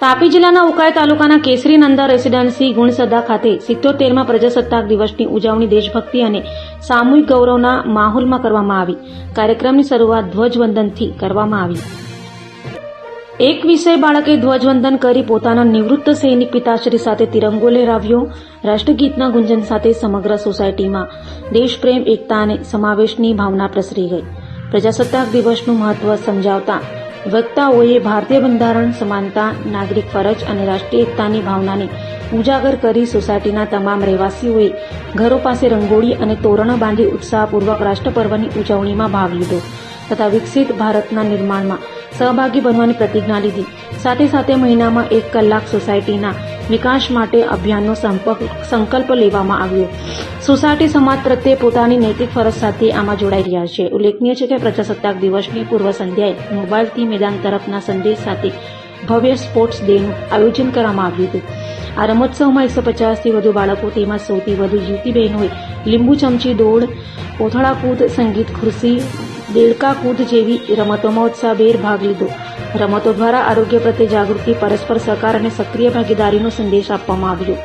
તાપી જિલ્લાના ઉકાઈ તાલુકાના કેસરી નંદા રેસીડેન્સી ગુણસદા ખાતે સિત્તોતેરમાં પ્રજાસત્તાક દિવસની ઉજવણી દેશભક્તિ અને સામૂહિક ગૌરવના માહોલમાં કરવામાં આવી. કાર્યક્રમની શરૂઆત ધ્વજવંદનથી કરવામાં આવી. એક વિષય બાળકે ધ્વજવંદન કરી પોતાના નિવૃત્ત સૈનિક પિતાશ્રી સાથે તિરંગો લહેરાવ્યો. રાષ્ટ્રગીતના ગુંજન સાથે સમગ્ર સોસાયટીમાં દેશપ્રેમ, એકતા અને સમાવેશની ભાવના પ્રસરી ગઈ. પ્રજાસત્તાક દિવસનું મહત્વ સમજાવતા વક્તાઓએ ભારતીય બંધારણ, સમાનતા, નાગરિક ફરજ અને રાષ્ટ્રીય એકતાની ભાવનાને ઉજાગર કરી સોસાયટીના તમામ રહેવાસીઓએ ઘરો પાસે રંગોળી અને તોરણ બાંધી ઉત્સાહપૂર્વક રાષ્ટ્રપર્વની ઉજવણીમાં ભાગ લીધો તથા વિકસિત ભારતના નિર્માણમાં સહભાગી બનવાની પ્રતિજ્ઞા લીધી. સાથે સાથે મહિનામાં એક કલાક સોસાયટીના વિકાસ માટે અભિયાનનો સંકલ્પ લેવામાં આવ્યો. સોસાયટી સમાજ પ્રત્યે પોતાની નૈતિક ફરજ સાથે આમાં જોડાઈ રહ્યા છે. ઉલ્લેખનીય છે કે પ્રજાસત્તાક દિવસની પૂર્વ સંધ્યાએ મોબાઈલથી મેદાન તરફના સંદેશ સાથે ભવ્ય સ્પોર્ટ્સ ડેનું આયોજન કરવામાં આવ્યું હતું. આ રમોત્સવમાં એકસો પચાસથી વધુ બાળકો તેમજ સૌથી વધુ યુવતી બહેનોએ લીંબુ ચમચી દોડ, કોથળાકૂદ, સંગીત ખુરશી દેડકા કૂદ જેવી રમતોમાં ઉત્સાહભેર ભાગ લીધો. રમતો દ્વારા આરોગ્ય પ્રત્યે જાગૃતિ, પરસ્પર સહકાર અને સક્રિય ભાગીદારીનો સંદેશ આપવામાં આવ્યો.